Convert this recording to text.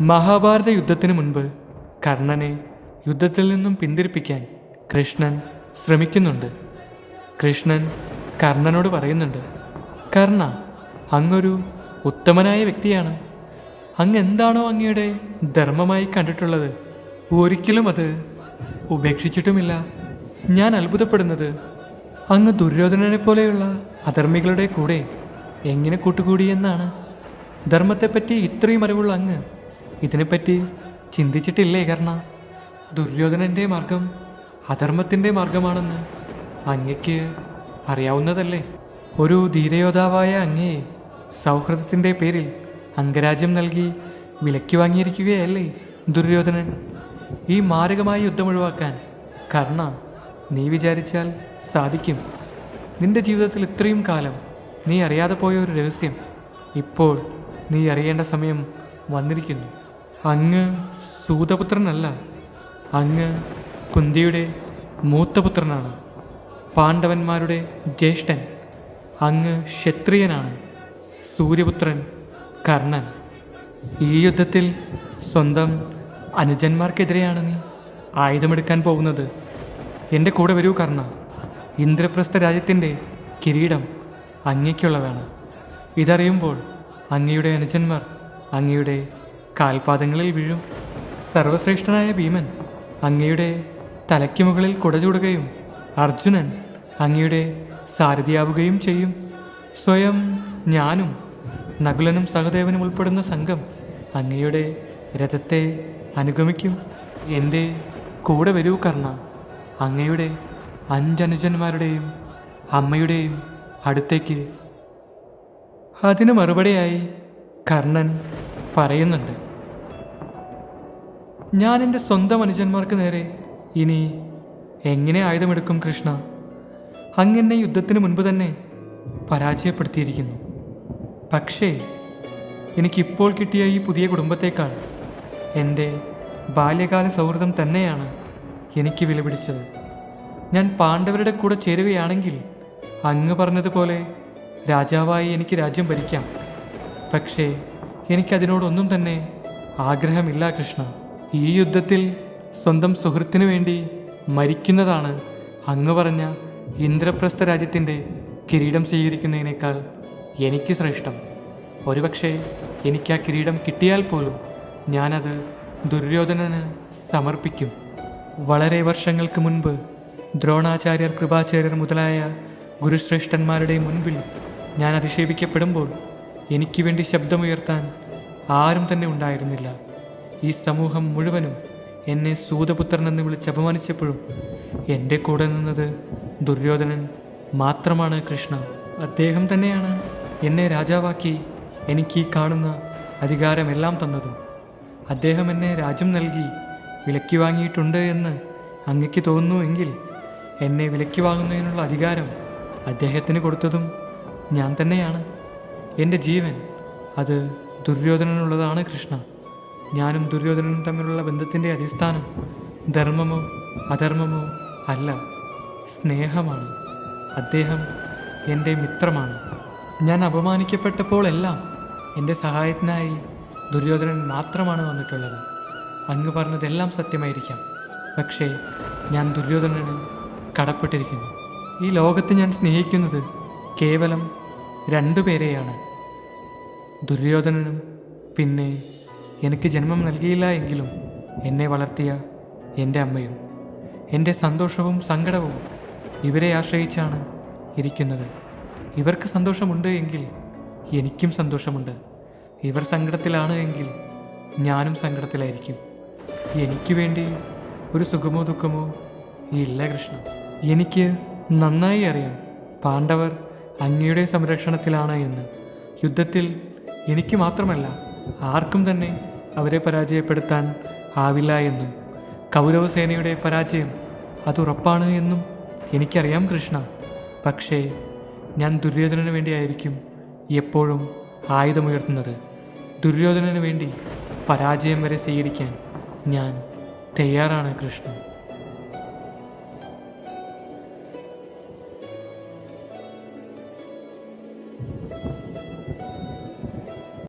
മഹാഭാരത യുദ്ധത്തിന് മുൻപ് കർണനെ യുദ്ധത്തിൽ നിന്നും പിന്തിരിപ്പിക്കാൻ കൃഷ്ണൻ ശ്രമിക്കുന്നുണ്ട്. കൃഷ്ണൻ കർണനോട് പറയുന്നുണ്ട് കർണ അങ്ങൊരു ഉത്തമനായ വ്യക്തിയാണ്. അങ്ങ് എന്താണോ അങ്ങയുടെ ധർമ്മമായി കണ്ടിട്ടുള്ളത്? ഒരിക്കലും അത് ഉപേക്ഷിച്ചിട്ടുമില്ല. ഞാൻ അത്ഭുതപ്പെടുന്നത് അങ്ങ് ദുര്യോധനനെ പോലെയുള്ള അധർമ്മികളുടെ കൂടെ എങ്ങനെ കൂട്ടുകൂടി എന്നാണ്? ധർമ്മത്തെപ്പറ്റി ഇത്രയും അറിവുള്ള അങ്ങ് ഇതിനെപ്പറ്റി ചിന്തിച്ചിട്ടില്ലേ കർണ ദുര്യോധനന്റെ മാർഗം അധർമ്മത്തിന്റെ മാർഗമാണെന്ന് അങ്ങയ്ക്ക് അറിയാവുന്നതല്ലേ? ഒരു ധീരയോദ്ധാവായ അങ്ങയെ സൗഹൃദത്തിന്റെ പേരിൽ അംഗരാജ്യം നൽകി വിലയ്ക്ക് വാങ്ങിയിരിക്കുകയല്ലേ ദുര്യോധനൻ? ഈ മാരകമായ യുദ്ധം ഒഴിവാക്കാൻ കർണ നീ വിചാരിച്ചാൽ സാധിക്കും. നിന്റെ ജീവിതത്തിൽ ഇത്രയും കാലം നീ അറിയാതെ പോയ ഒരു രഹസ്യം ഇപ്പോൾ നീ അറിയേണ്ട സമയം വന്നിരിക്കുന്നു. അങ്ങ് സൂതപുത്രനല്ല അങ്ങ് കുന്തിയുടെ മൂത്തപുത്രനാണ് പാണ്ഡവന്മാരുടെ ജ്യേഷ്ഠൻ അങ്ങ് ക്ഷത്രിയനാണ് സൂര്യപുത്രൻ കർണൻ. ഈ യുദ്ധത്തിൽ സ്വന്തം അനുജന്മാർക്കെതിരെയാണ് നീ ആയുധമെടുക്കാൻ പോകുന്നത്. എന്റെ കൂടെ വരൂ കർണ. ഇന്ദ്രപ്രസ്ഥ രാജ്യത്തിന്റെ കിരീടം അങ്ങയ്ക്കുള്ളതാണ് ഇതറിയുമ്പോൾ അങ്ങയുടെ അനുജന്മാർ അങ്ങയുടെ കാൽപാദങ്ങളിൽ വീഴും. സർവശ്രേഷ്ഠനായ ഭീമൻ അങ്ങയുടെ തലയ്ക്ക് മുകളിൽ കുടചൂടുകയും അർജുനൻ അങ്ങയുടെ സാരഥിയാവുകയും ചെയ്യും. സ്വയം ഞാനും നകുലനും സഹദേവനും ഉൾപ്പെടുന്ന സംഘം അങ്ങയുടെ രഥത്തെ അനുഗമിക്കും. എന്റെ കൂടെ വരൂ കർണ. അങ്ങയുടെ അഞ്ചനുജന്മാരുടെയും അമ്മയുടെയും അടുത്തേക്ക്. അതിന് മറുപടിയായി കർണൻ പറയുന്നുണ്ട്. ഞാൻ എന്റെ സ്വന്തം അനുജന്മാർക്ക് നേരെ. ഇനി എങ്ങനെ ആയുധമെടുക്കും കൃഷ്ണ? അങ്ങനെ യുദ്ധത്തിന് മുൻപ് തന്നെ പരാജയപ്പെടുത്തിയിരിക്കുന്നു. പക്ഷേ എനിക്കിപ്പോൾ കിട്ടിയ ഈ പുതിയ കുടുംബത്തേക്കാൾ എന്റെ ബാല്യകാല സൗഹൃദം തന്നെയാണ് എനിക്ക് വിലപിടിച്ചത്. ഞാൻ പാണ്ഡവരുടെ കൂടെ ചേരുകയാണെങ്കിൽ അങ്ങ് പറഞ്ഞതുപോലെ രാജാവായി എനിക്ക് രാജ്യം ഭരിക്കാം. പക്ഷേ എനിക്കതിനോടൊന്നും തന്നെ ആഗ്രഹമില്ല കൃഷ്ണ. ഈ യുദ്ധത്തിൽ സ്വന്തം സുഹൃത്തിനു വേണ്ടി മരിക്കുന്നതാണ് അങ്ങ് പറഞ്ഞ ഇന്ദ്രപ്രസ്ഥ രാജ്യത്തിന്റെ കിരീടം സ്വീകരിക്കുന്നതിനേക്കാൾ എനിക്ക് ശ്രേഷ്ഠം. ഒരുപക്ഷെ എനിക്ക് ആ കിരീടം കിട്ടിയാൽ പോലും ഞാനത് ദുര്യോധനന് സമർപ്പിക്കും. വളരെ വർഷങ്ങൾക്ക് മുൻപ് ദ്രോണാചാര്യർ കൃപാചാര്യർ മുതലായ ഗുരുശ്രേഷ്ഠന്മാരുടെ മുൻപിൽ ഞാൻ അധിക്ഷേപിക്കപ്പെടുമ്പോൾ എനിക്ക് വേണ്ടി ശബ്ദമുയർത്താൻ ആരും തന്നെ ഉണ്ടായിരുന്നില്ല. ഈ സമൂഹം മുഴുവനും എന്നെ സൂതപുത്രൻ എന്ന് വിളിച്ച് അപമാനിച്ചപ്പോഴും എന്റെ കൂടെ നിന്നത് ദുര്യോധനൻ മാത്രമാണ് കൃഷ്ണ. അദ്ദേഹം തന്നെയാണ് എന്നെ രാജാവാക്കി എനിക്ക് ഈ കാണുന്ന അധികാരമെല്ലാം തന്നതും. അദ്ദേഹം എന്നെ രാജ്യം നൽകി വിലക്കി വാങ്ങിയിട്ടുണ്ട് എന്ന് അങ്ങയ്ക്ക് തോന്നുന്നുവെങ്കിൽ എന്നെ വിലക്കി വാങ്ങുന്നതിനുള്ള അധികാരം അദ്ദേഹത്തിന് കൊടുത്തതും ഞാൻ തന്നെയാണ്. എന്റെ ജീവൻ അത് ദുര്യോധനനുള്ളതാണ് കൃഷ്ണ. ഞാനും ദുര്യോധനനും തമ്മിലുള്ള ബന്ധത്തിന്റെ അടിസ്ഥാനം ധർമ്മമോ അധർമ്മമോ അല്ല. സ്നേഹമാണ്. അദ്ദേഹം എന്റെ മിത്രമാണ്. ഞാൻ അപമാനിക്കപ്പെട്ടപ്പോഴെല്ലാം എന്റെ സഹായത്തിനായി ദുര്യോധനൻ മാത്രമാണ് വന്നിട്ടുള്ളത്. അങ്ങ് പറഞ്ഞതെല്ലാം സത്യമായിരിക്കാം. പക്ഷേ ഞാൻ ദുര്യോധനന് കടപ്പെട്ടിരിക്കുന്നു. ഈ ലോകത്ത് ഞാൻ സ്നേഹിക്കുന്നത് കേവലം രണ്ടു പേരെയാണ്. ദുര്യോധനനും പിന്നെ എനിക്ക് ജന്മം നൽകിയില്ല എങ്കിലും എന്നെ വളർത്തിയ എന്റെ അമ്മയും എന്റെ സന്തോഷവും സങ്കടവും ഇവരെ ആശ്രയിച്ചാണ് ഇരിക്കുന്നത്. ഇവർക്ക് സന്തോഷമുണ്ട് എങ്കിൽ എനിക്കും സന്തോഷമുണ്ട്. ഇവർ സങ്കടത്തിലാണ് എങ്കിൽ ഞാനും സങ്കടത്തിലായിരിക്കും. എനിക്ക് വേണ്ടി ഒരു സുഖമോ ദുഃഖമോ ഇല്ല കൃഷ്ണ. എനിക്ക് നന്നായി അറിയാം പാണ്ഡവർ അങ്ങയുടെ സംരക്ഷണത്തിലാണ് എന്ന്. യുദ്ധത്തിൽ എനിക്ക് മാത്രമല്ല ആർക്കും തന്നെ അവരെ പരാജയപ്പെടുത്താൻ ആവില്ല എന്നും കൗരവസേനയുടെ പരാജയം അതുറപ്പാണ് എന്നും എനിക്കറിയാം കൃഷ്ണ. പക്ഷേ ഞാൻ ദുര്യോധനന് വേണ്ടിയായിരിക്കും എപ്പോഴും ആയുധമുയർത്തുന്നത്. ദുര്യോധനന് വേണ്ടി പരാജയം വരെ സ്വീകരിക്കാൻ ഞാൻ തയ്യാറാണ് കൃഷ്ണ